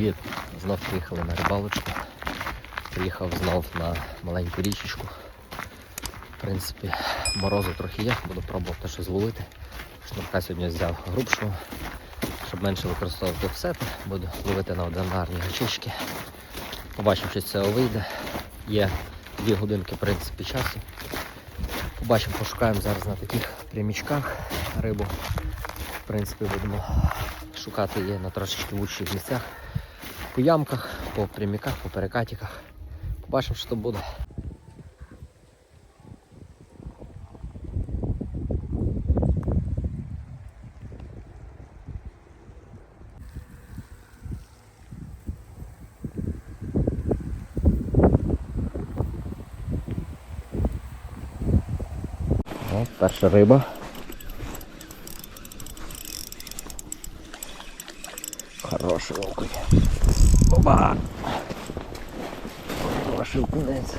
Привіт! Знов приїхали на рибалочку. Приїхав знов на маленьку річечку. В принципі, морозу трохи є, буду пробувати щось зловити. Шнурка сьогодні взяв грубшого, щоб менше використовувати офсети. Буду ловити на одинарні гачички. Побачимо, що цього вийде. Є дві годинки в принципі, часу. Побачимо, пошукаємо зараз на таких прямічках рибу. В принципі, будемо шукати її на трошечки вущих місцях. По ямках, по пряміках, по перекатіках. Побачимо, що буде. О, перша риба. Хороший окунь. Оба! Хороший окунець.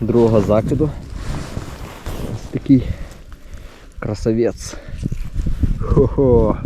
Другого закиду. Ось такий красавець. Хо-хо.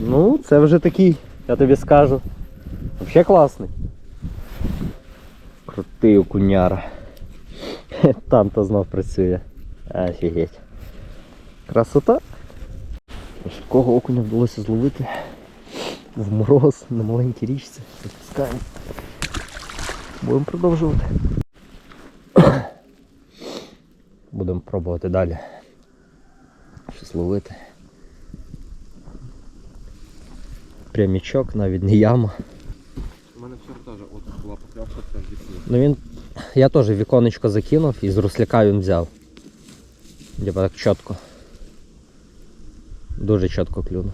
Ну, це вже такий, я тобі скажу. Взагалі класний. Крутий окуняра. Там-то знов працює. Офігеть. Красота. Такого окуня вдалося зловити в мороз на маленькій річці. Відпускаємо. Будемо продовжувати. Будемо пробувати далі. Щось ловити. Прямічок, навіть не яма. У мене вчора теж от була покльовка, це в вікні. Ну він. Я теж віконечко закинув і з русляка він взяв. Типа так чітко. Дуже чітко клюнув.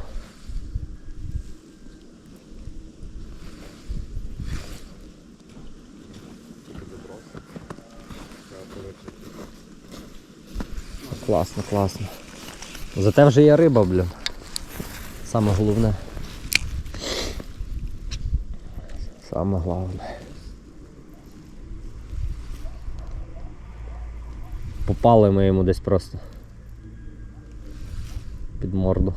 Класно, класно. Зате вже є риба, блін. Саме головне. Саме головне. Попали ми йому десь просто під морду.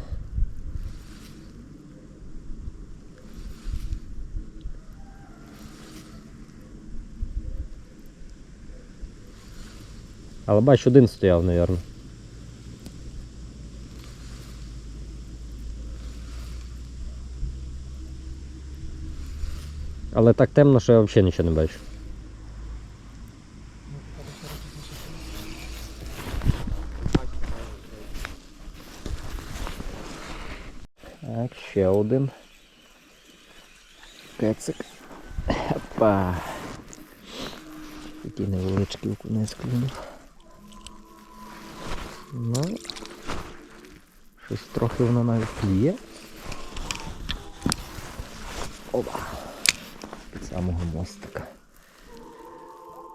Але бач, один стояв, мабуть. Але так темно, що я взагалі нічого не бачу. Так, ще один. Кецик. Опа. Такий невеличкий окунець клюнув. Ну, щось трохи воно навіть клює. Опа. Під самого мостика.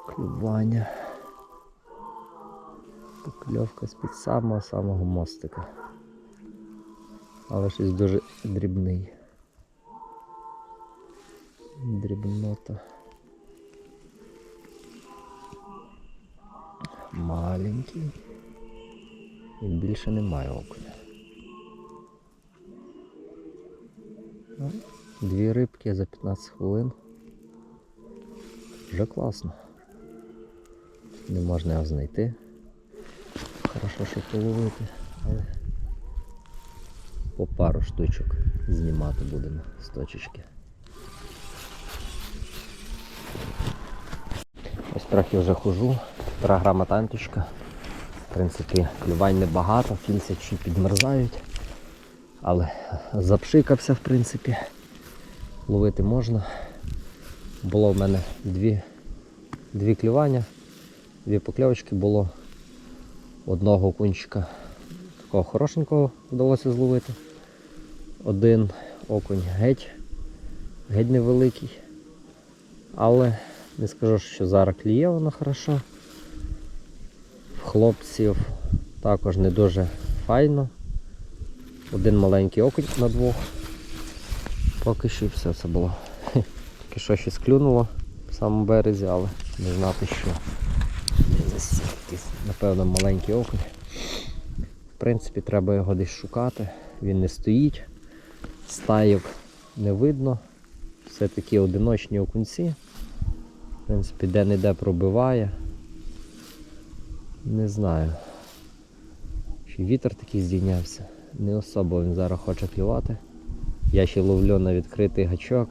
Клювання. Покльовка з-під самого-самого мостика. Але щось дуже дрібний. Дрібнота. Маленький. І більше немає окуня. Ну, Дві рибки за 15 хвилин. Вже класно. Не можна його знайти. Хорошо, що половити, але по пару штучок знімати будемо з точечки. Ось трохи вже хожу, півтора грама танточка. В принципі, клювань небагато, фільці підмерзають, але запшикався, в принципі, ловити можна. Було в мене дві, дві клювання, дві покльовочки було одного окунчика такого хорошенького вдалося зловити. Один окунь геть, геть невеликий. Але не скажу, що зараз кліє воно хорошо. В хлопців також не дуже файно. Один маленький окунь на двох. Поки що все це було. Тільки що щось клюнуло в самому березі, але не знати що. Напевно, маленький окунь. В принципі, треба його десь шукати. Він не стоїть. Стайок не видно. Все такі одиночні окунці. В принципі, де-не-де пробиває. Не знаю. Чи вітер такий здійнявся. Не особо він зараз хоче клювати. Я ще ловлю на відкритий гачок.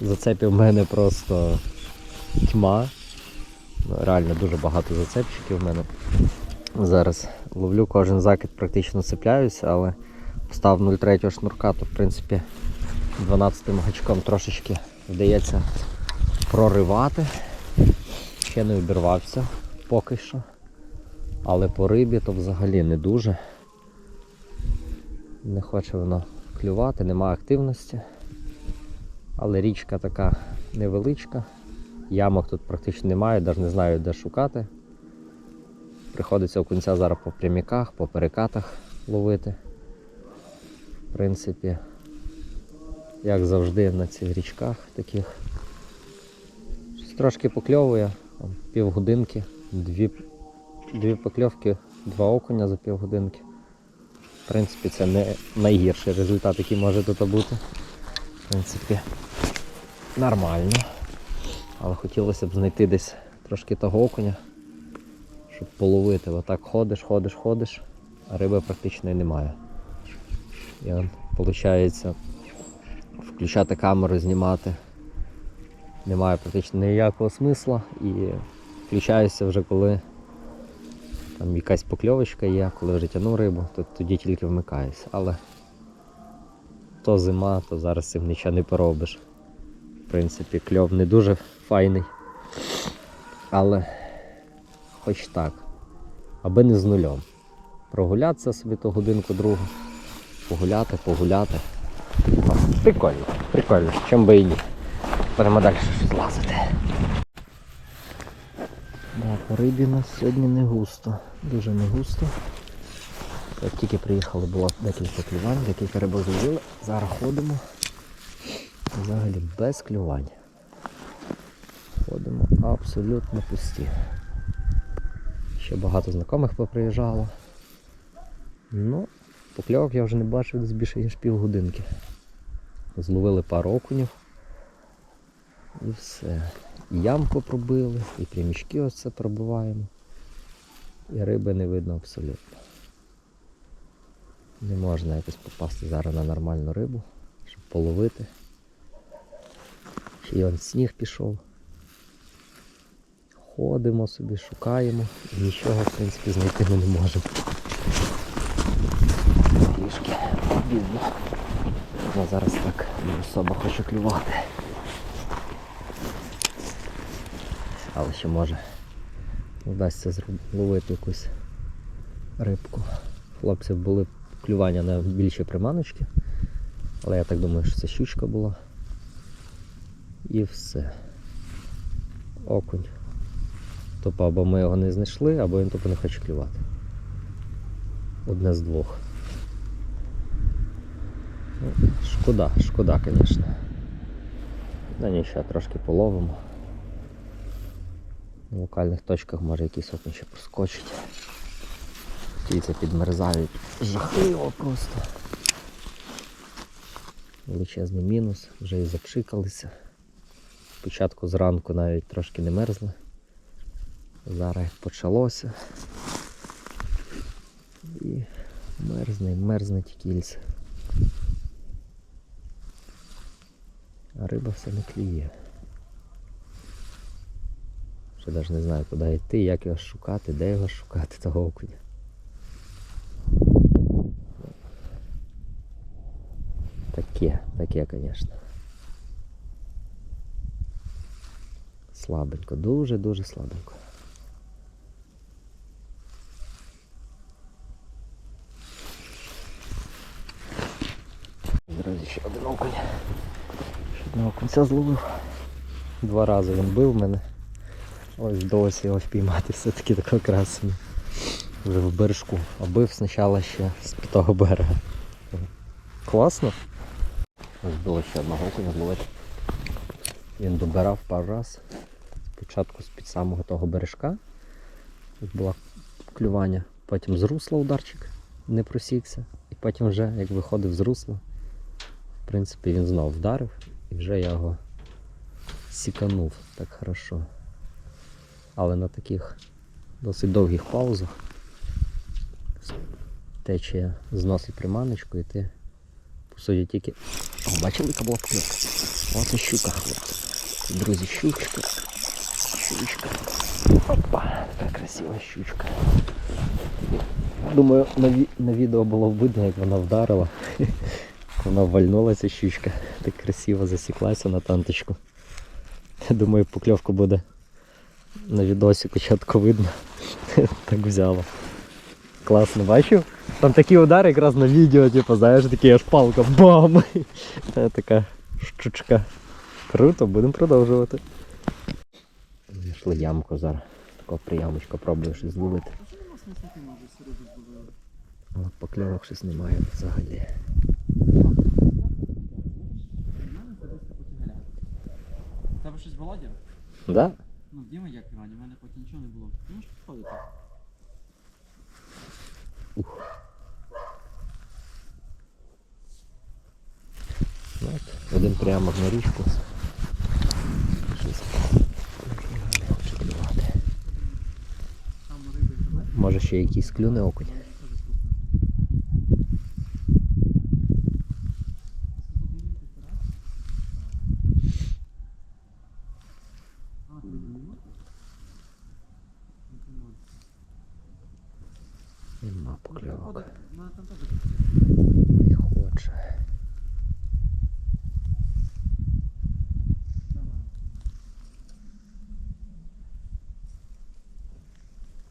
Зацепів в мене просто тьма. Ну, Реально дуже багато зацепчиків в мене. Зараз ловлю кожен закид, практично цепляюся, але постав 0,3 шнурка, то в принципі 12 гачком трошечки вдається проривати. Ще не обірвався поки що. Але по рибі то взагалі не дуже. Не хоче воно клювати, нема активності. Але річка така невеличка. Ямок тут практично немає, навіть не знаю де шукати. Приходиться окунця зараз по пряміках, по перекатах ловити. В принципі, як завжди на цих річках таких. Трошки покльовує, там, півгодинки, дві, дві покльовки, два окуня за півгодинки. В принципі, це не найгірший результат, який може тут бути. В принципі, нормально. Але хотілося б знайти десь трошки того окуня, щоб половити. Отак ходиш, ходиш, ходиш, а риби практично і немає. Он, виходить, включати камеру, знімати немає практично ніякого смисла і включаюся вже коли там якась покльовочка є, коли вже тяну рибу, то тоді тільки вмикаюся. Але то зима, то зараз цим нічого не поробиш. В принципі, кльов не дуже файний. Але хоч так. Аби не з нульом. Прогулятися собі ту годинку другу. Погуляти, погуляти. Прикольно, прикольно, чим би і ні. Будемо далі щось лазити. Да, по рибі у нас сьогодні не густо. Дуже не густо. Як тільки приїхали, було декілька клювань, декілька рибок зловили. Зараз ходимо. Взагалі без клювань. Ходимо абсолютно пусті. Ще багато знайомих поприїжджало. Ну, покльовок я вже не бачив десь більше ніж півгодинки. Зловили пару окунів. І все. І ямку пробили, і прямічки ось це пробиваємо. І риби не видно абсолютно. Не можна якось попасти зараз на нормальну рибу, щоб половити. Й он сніг пішов. Ходимо собі, шукаємо і нічого в принципі знайти ми не можемо. Бідно. Я зараз так не особо хочу клювати. Але ще може вдасться зроб- ловити якусь рибку. Хлопців були клювання на більші приманочки. Але я так думаю, що це щучка була. І все. Окунь. Тобто або ми його не знайшли, або він тупо не хоче клювати. Одне з двох. Шкода, шкода, звісно. Ну нічого, трошки половимо. На локальних точках може якийсь окунь ще проскочить. Ті підмерзають жахливо просто. Величезний мінус, вже і запшикалися. Спочатку зранку навіть трошки не мерзли. Зараз почалося. І мерзне, мерзне ті кільця. А риба все не клює. Ще навіть не знаю, куди йти, як його шукати, де його шукати, того окуня. Таке, таке, звісно. Слабенько, дуже-дуже слабенько. Друзі, ще один окунь. Ще одного окунця зловив. Два рази він бив мене. Ось вдалося його впіймати все-таки такого красення. Вже в бережку. А бив спочатку ще з того берега. Класно. Ось було ще одного окуня зловити. Він добирав пару раз. Спочатку з-під самого того бережка. Тут було клювання. Потім з русла ударчик не просікся. І потім вже як виходив з русла, в принципі, він знов вдарив і вже я його сіканув так хорошо. Але на таких досить довгих паузах течія зносить приманочку і ти по суті тільки. О, бачили, була покльовка? Оце щука. Друзі, щучка. Щучка. Опа, така красива щучка. Думаю, на, ві- на відео було видно, як вона вдарила. Вона вальнулася щучка. Так красиво засіклася на танточку. Я думаю, покльовка буде на відосі початку видно. Так взяло. Класно, бачив? Там такі удари якраз на відео, типу, знаєш, такі аж палка бам! Це така щучка. Круто, будемо продовжувати. Знайшли ямку зараз. Такого приямочка пробую щось зловити. Покльовок щось немає взагалі. Тебе щось Володя? Да? Ну, Діма як Івані, в мене поки нічого не було. Ти можеш підходити? Ну, от, один прямок на річку. Щось. Там. Може ще якийсь клюне окунь. Нема покльовок. Не хоче.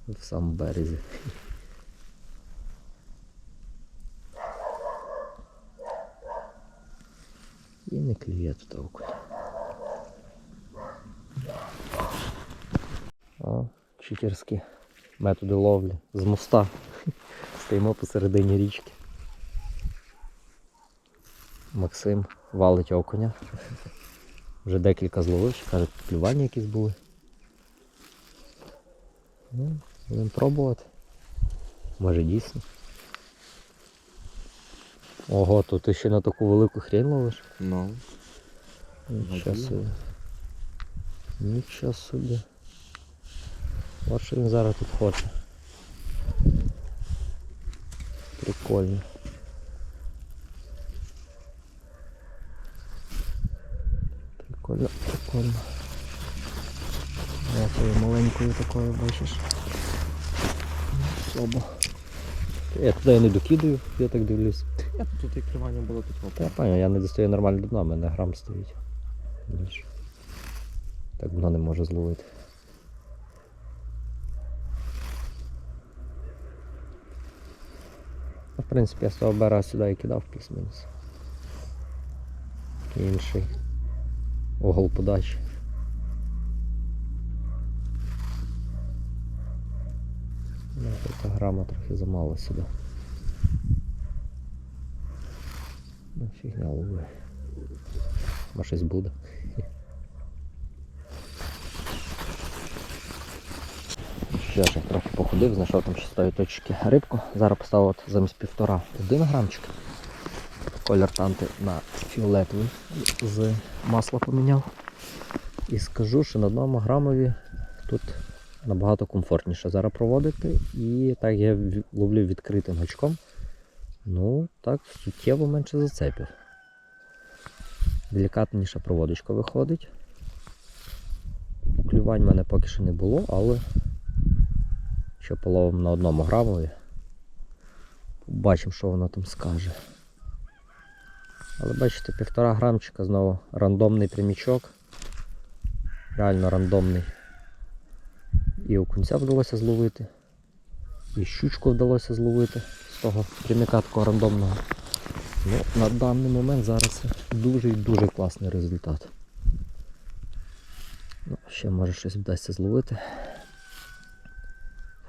В самому березі. І не клює тут окунь. О, читерські методи ловлі з моста. Стоїмо посередині річки. Максим валить окуня. Вже декілька зловив, каже, клювання якісь були. Ну, будемо пробувати. Може дійсно. Ого, то ти ще на таку велику хрень ловиш? Ну. Нічого собі. Нічого собі. От що він зараз тут хоче. Прикольно. Прикольно, прикольно. Я твою маленькою такою бачиш. Слабо. Я туди не докидаю, я так дивлюсь. Я тут і кривання було тут Та я пам'ятаю, я не достаю нормально до дна, в мене грам стоїть. Так воно не може зловити. Ну, В принципі, я з того берега сюди і кидав плюс-мінус. Інший угол подачі. Ну, така грама трохи замало сюди. Ну, фігня лови. Може щось буде. Ще ж трохи походив, знайшов там ще з точки рибку. Зараз поставив от замість півтора один грамчик. Колір танти на фіолетовий з масла поміняв. І скажу, що на одному грамові тут набагато комфортніше зараз проводити. І так я ловлю відкритим гачком. Ну, так, суттєво менше зацепів. Делікатніша проводочка виходить. Клювань в мене поки що не було, але що половимо на одному грамові. Побачимо, що воно там скаже. Але бачите, півтора грамчика знову рандомний прямічок. Реально рандомний. І окунця вдалося зловити. І щучку вдалося зловити з того пряміка такого рандомного. Ну, на даний момент зараз дуже і дуже класний результат. Ну, ще може щось вдасться зловити.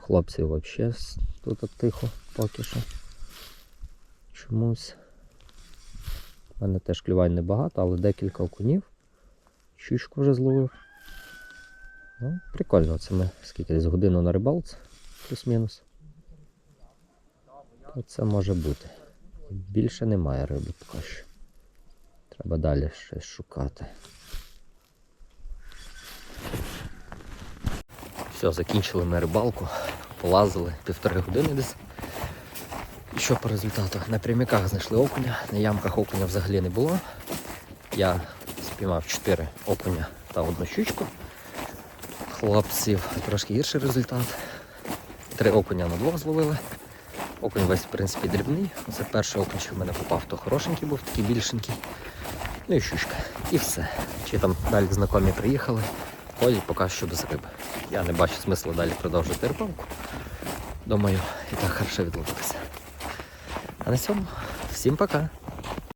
Хлопці взагалі тут тихо поки що. Чомусь. У мене теж клювань небагато, але декілька окунів. Щучку вже зловив. Ну, прикольно, це ми скільки десь годину на рибалці, плюс-мінус. То це може бути. Більше немає риби поки що. Треба далі щось шукати. Все, закінчили ми рибалку, полазили півтори години десь. І що по результату? На пряміках знайшли окуня, на ямках окуня взагалі не було. Я спіймав 4 окуня та одну щучку. Хлопців трошки гірший результат. Три окуня на двох зловили. Окунь весь, в принципі, дрібний. Це перший окунь, що в мене попав, то хорошенький був, такий більшенький. Ну і щучка. І все. Чи там далі знайомі приїхали, ходять поки що без риби. Я не бачу смисла далі продовжувати рибалку. Думаю, і так хорошо відловилися. А на цьому всім пока.